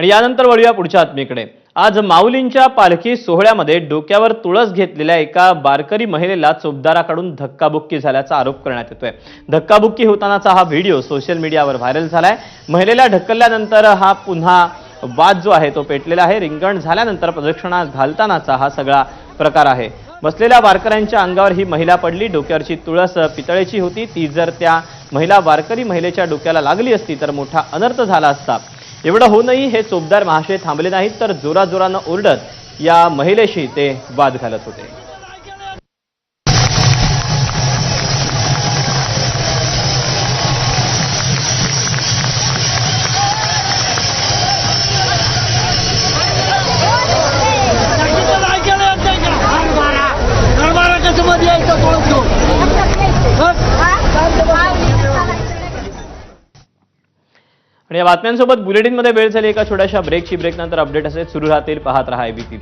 आणि यानंतर वळूया पुढच्या आत्मीकडे. आज माऊलींच्या पालखी सोहळ्यामध्ये डोक्यावर तुळस घेतलेल्या एका बारकरी महिलेला चोपदाराकडून धक्काबुक्की झाल्याचा आरोप करण्यात येतोय. धक्काबुक्की होतानाचा हा व्हिडिओ सोशल मीडियावर व्हायरल झालाय. महिलेला ढकलल्यानंतर हा पुन्हा वाद जो आहे तो पेटलेला आहे. रिंगण झाल्यानंतर प्रदक्षिणा घालतानाचा हा सगळा प्रकार आहे. बसलेल्या वारकऱ्यांच्या अंगावर ही महिला पडली. डोक्यावरची तुळस पितळेची होती. ती जर त्या महिला वारकरी महिलेच्या डोक्याला लागली असती तर मोठा अनर्थ झाला असता. एवढं होऊनही हे चोपदार महाशय थांबले नाहीत तर जोराजोरानं ओरडत या महिलेशी ते वाद घालत होते. कसं मध्ये यायचं कोण आणि या बातम्यांसोबत बुलेटिनमध्ये वेळ झाली एका छोट्याशा ब्रेकची ब्रेक नंतर अपडेट असेल सुरू राहतील. पाहत राहा एबीपी